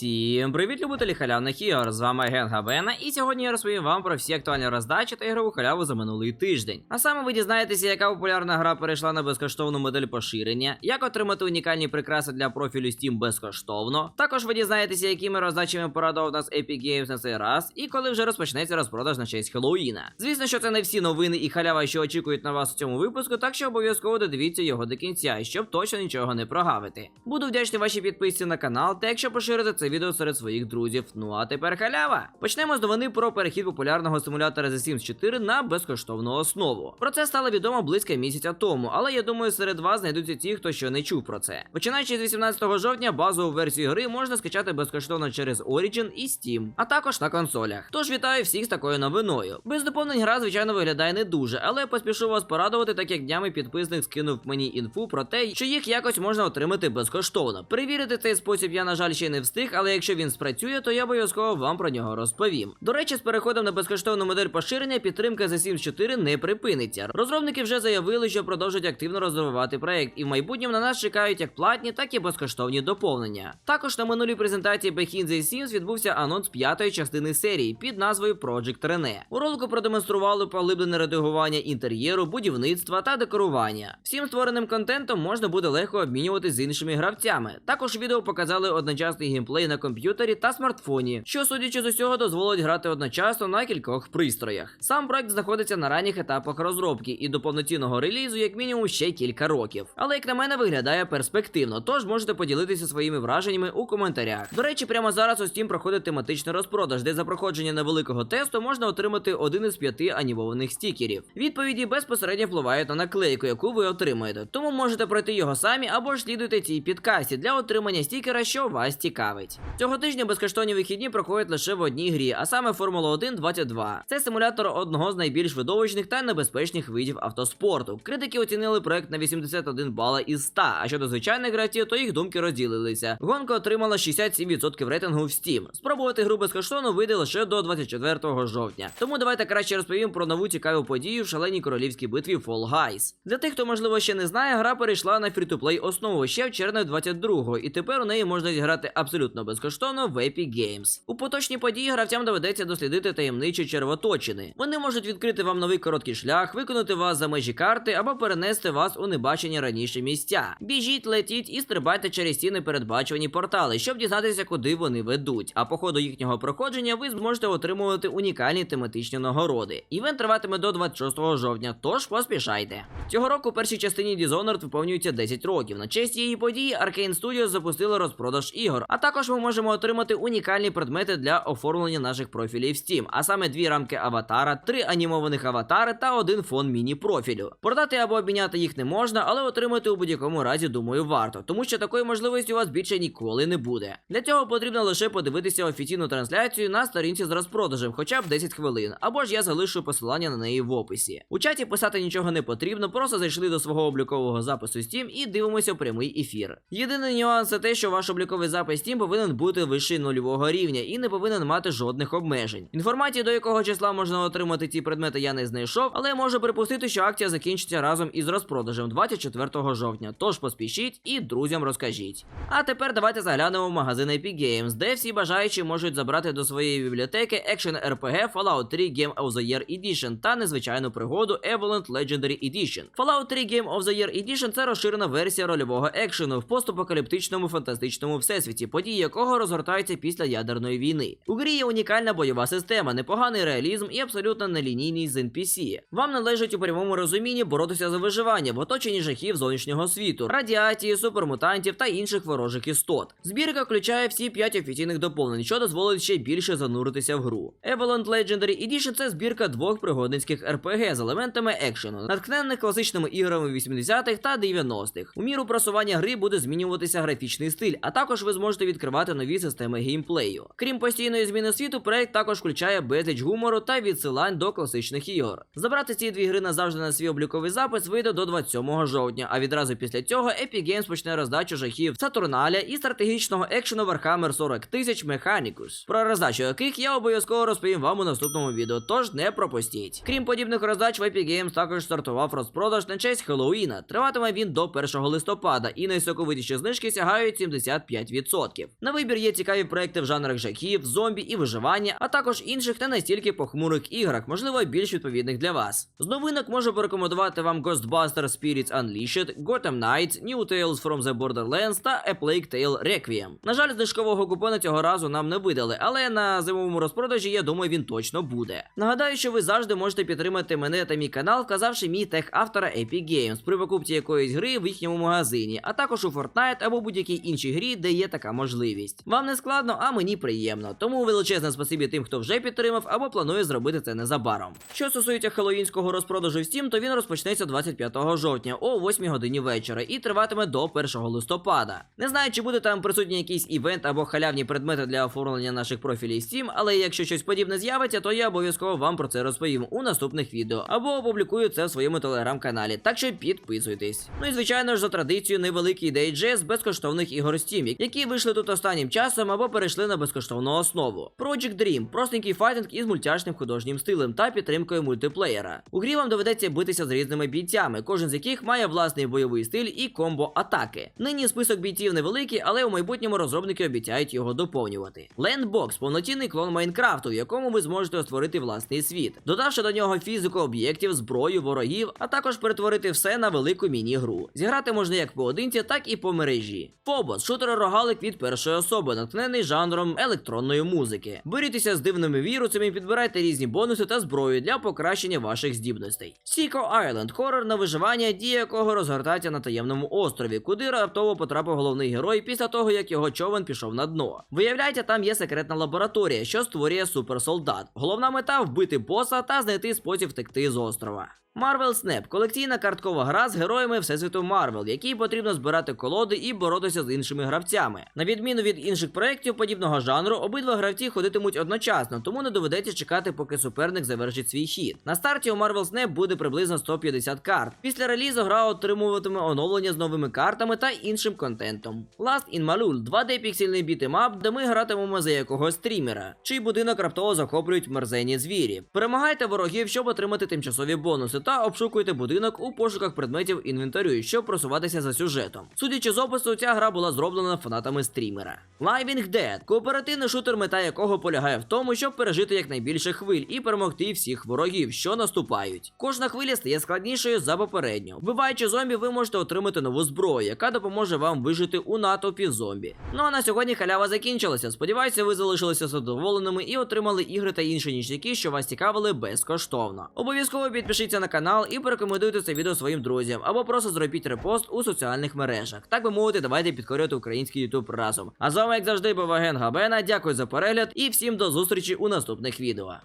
Всім привіт, любителі халявних ігор! З вами Ген Бена, і сьогодні я розповім вам про всі актуальні роздачі та ігрову халяву за минулий тиждень. А саме ви дізнаєтеся, яка популярна гра перейшла на безкоштовну модель поширення, як отримати унікальні прикраси для профілю Steam безкоштовно. Також ви дізнаєтеся, якими роздачами порадував нас Epic Games на цей раз, і коли вже розпочнеться розпродаж на честь Хеллоуіна. Звісно, що це не всі новини і халява, що очікують на вас у цьому випуску, так що обов'язково додивіться його до кінця, щоб точно нічого не прогавити. Буду вдячний вашій підписці на канал, та якщо поширите це відео серед своїх друзів. Ну а тепер халява. Почнемо з новини про перехід популярного симулятора The Sims 4 на безкоштовну основу. Про це стало відомо близько місяця тому, але я думаю, серед вас знайдуться ті, хто ще не чув про це. Починаючи з 18 жовтня, базову версію гри можна скачати безкоштовно через Origin і Steam, а також на консолях. Тож вітаю всіх з такою новиною. Без доповнень гра, звичайно, виглядає не дуже, але поспішу вас порадувати, так як днями підписник скинув мені інфу про те, що їх якось можна отримати безкоштовно. Перевірити цей спосіб я, на жаль, ще не встиг, але якщо він спрацює, то я обов'язково вам про нього розповім. До речі, з переходом на безкоштовну модель поширення підтримка The Sims 4 не припиниться. Розробники вже заявили, що продовжать активно розвивати проект, і в майбутньому на нас чекають як платні, так і безкоштовні доповнення. Також на минулій презентації Behind the Sims відбувся анонс п'ятої частини серії під назвою Project Rene. У ролику продемонстрували поглиблене редагування інтер'єру, будівництва та декорування. Всім створеним контентом можна буде легко обмінюватись з іншими гравцями. Також відео показали одночасний геймплей на комп'ютері та смартфоні, що, судячи з усього, дозволить грати одночасно на кількох пристроях. Сам проект знаходиться на ранніх етапах розробки і до повноцінного релізу, як мінімум, ще кілька років. Але як на мене виглядає перспективно, тож можете поділитися своїми враженнями у коментарях. До речі, прямо зараз у Steam проходить тематичний розпродаж, де за проходження невеликого тесту можна отримати один із п'яти анімованих стікерів. Відповіді безпосередньо впливають на наклейку, яку ви отримаєте. Тому можете пройти його самі або ж слідуйте цій підкасті для отримання стікера, що вас цікавить. Цього тижня безкоштовні вихідні проходять лише в одній грі, а саме Формула 1 22. Це симулятор одного з найбільш видовищних та небезпечних видів автоспорту. Критики оцінили проект на 81 бала із 100, а щодо звичайних гравців, то їх думки розділилися. Гонка отримала 67% рейтингу в Steam. Спробувати гру безкоштовно вийде лише до 24 жовтня. Тому давайте краще розповім про нову цікаву подію в шаленій королівській битві Fall Guys. Для тих, хто можливо ще не знає, гра перейшла на фрі-то-плей основу ще в червні 22-го, і тепер у неї можна зіграти абсолютно безкоштовно в Epic Games. У поточній події гравцям доведеться дослідити таємничі червоточини. Вони можуть відкрити вам новий короткий шлях, виконати вас за межі карти або перенести вас у небачені раніше місця. Біжіть, летіть і стрибайте через ці непередбачувані портали, щоб дізнатися, куди вони ведуть. А по ходу їхнього проходження ви зможете отримувати унікальні тематичні нагороди. Івент триватиме до 26 жовтня, тож поспішайте. Цього року першій частині Dishonored виповнюється 10 років. На честь її події Arkane Studios запустили розпродаж ігор. А також ми можемо отримати унікальні предмети для оформлення наших профілів Steam, а саме дві рамки аватара, три анімованих аватари та один фон міні-профілю. Продати або обміняти їх не можна, але отримати у будь-якому разі, думаю, варто, тому що такої можливості у вас більше ніколи не буде. Для цього потрібно лише подивитися офіційну трансляцію на сторінці з розпродажем, хоча б 10 хвилин, або ж я залишу посилання на неї в описі. У чаті писати нічого не потрібно, просто зайшли до свого облікового запису Steam і дивимося прямий ефір. Єдиний нюанс це те, що ваш обліковий запис Steam повинен бути вище нульового рівня і не повинен мати жодних обмежень. Інформації до якого числа можна отримати ці предмети я не знайшов, але можу припустити, що акція закінчиться разом із розпродажем 24 жовтня. Тож поспішіть і друзям розкажіть. А тепер давайте заглянемо в магазин Epic Games, де всі бажаючі можуть забрати до своєї бібліотеки екшен RPG Fallout 3 Game of the Year Edition та незвичайну пригоду Evolent Legendary Edition. Fallout 3 Game of the Year Edition це розширена версія рольового екшену в постапокаліптичному фантастичному всесвіті, події якого розгортаються після ядерної війни. У грі є унікальна бойова система, непоганий реалізм і абсолютно нелінійність з NPC. Вам належить у прямому розумінні боротися за виживання в оточенні жахів зовнішнього світу, радіації, супермутантів та інших ворожих істот. Збірка включає всі 5 офіційних доповнень, що дозволить ще більше зануритися в гру. Evolent Legendary Edition це збірка двох пригодницьких RPG з елементами екшену, натхненних класичними іграми 80-х та 90-х. У міру просування гри буде змінюватися графічний стиль, а також ви зможете відкривати нові системи геймплею. Крім постійної зміни світу, проект також включає безліч гумору та відсилань до класичних ігор. Забрати ці дві гри назавжди на свій обліковий запис вийде до 27 жовтня, а відразу після цього Epic Games почне роздачу жахів Сатурналя і стратегічного екшену Warhammer 40 тисяч Mechanicus, про роздачу яких я обов'язково розповім вам у наступному відео, тож не пропустіть. Крім подібних роздач, в Epic Games також стартував розпродаж на честь Хеллоуіна. Триватиме він до 1 листопада, і найсоковитіші знижки сягають 75%. На вибір є цікаві проекти в жанрах жахів, зомбі і виживання, а також інших не настільки похмурих іграх, можливо, більш відповідних для вас. З новинок можу порекомендувати вам Ghostbusters Spirits Unleashed, Gotham Knights, New Tales from the Borderlands та A Plague Tale Requiem. На жаль, знижкового купона цього разу нам не видали, але на зимовому розпродажі, я думаю, він точно буде. Нагадаю, що ви завжди можете підтримати мене та мій канал, вказавши мій тег автора Epic Games при покупці якоїсь гри в їхньому магазині, а також у Fortnite або будь-якій іншій грі, де є така можливість. Вам не складно, а мені приємно. Тому величезне спасибі тим, хто вже підтримав або планує зробити це незабаром. Що стосується хеллоїнського розпродажу в Steam, то він розпочнеться 25 жовтня о 8 годині вечора і триватиме до 1 листопада. Не знаю, чи буде там присутній якийсь івент або халявні предмети для оформлення наших профілів Steam, але якщо щось подібне з'явиться, то я обов'язково вам про це розповім у наступних відео або опублікую це в своєму телеграм-каналі. Так що підписуйтесь. Ну і звичайно ж за традицією невеликий дейджест безкоштовних ігор Steam, які вийшли тут останнім часом або перейшли на безкоштовну основу. Project Dream простенький файтинг із мультяшним художнім стилем та підтримкою мультиплеєра. У грі вам доведеться битися з різними бійцями, кожен з яких має власний бойовий стиль і комбо атаки. Нині список бійців невеликий, але у майбутньому розробники обіцяють його доповнювати. Landbox – повноцінний клон Майнкрафту, в якому ви зможете створити власний світ, додавши до нього фізику об'єктів, зброю, ворогів, а також перетворити все на велику міні-гру. Зіграти можна як поодинці, так і по мережі. Фобос шутер рогалик від першої особи, натхнений жанром електронної музики. Борітеся з дивними вірусами, підбирайте різні бонуси та зброю для покращення ваших здібностей. Сіко Island – хорор на виживання, дія якого розгортається на таємному острові, куди раптово потрапив головний герой після того, як його човен пішов на дно. Виявляється, там є секретна лабораторія, що створює суперсолдат. Головна мета вбити боса та знайти спосіб втекти з острова. Marvel Snap – колекційна карткова гра з героями Всесвіту Марвел, якій потрібно збирати колоди і боротися з іншими гравцями. На відміну від інших проєктів подібного жанру, обидва гравці ходитимуть одночасно, тому не доведеться чекати, поки суперник завершить свій хід. На старті у Marvel Snap буде приблизно 150 карт. Після релізу гра отримуватиме оновлення з новими картами та іншим контентом. Last in Malul – 2D піксельний бітемап, де ми гратимемо за якогось стрімера, чий будинок раптово захоплюють мерзенні звірі. Перемагайте ворогів, щоб отримати тимчасові бонуси та обшукуйте будинок у пошуках предметів інвентарю, щоб просуватися за сюжетом. Судячи з опису, ця гра була зроблена фанатами стрімера. Living Dead – кооперативний шутер, мета якого полягає в тому, щоб пережити якнайбільше хвиль і перемогти всіх ворогів, що наступають. Кожна хвиля стає складнішою за попередню. Вбиваючи зомбі, ви можете отримати нову зброю, яка допоможе вам вижити у натовпі зомбі. Ну а на сьогодні халява закінчилася. Сподіваюся, ви залишилися задоволеними і отримали ігри та інші ніштяки, що вас цікавили безкоштовно. Обов'язково підпишіться на канал і порекомендуйте це відео своїм друзям, або просто зробіть репост у соціальних мережах. Так би мовити, давайте підкорювати український ютуб разом. А з вами, як завжди, був агент Габена. Дякую за перегляд і всім до зустрічі у наступних відео.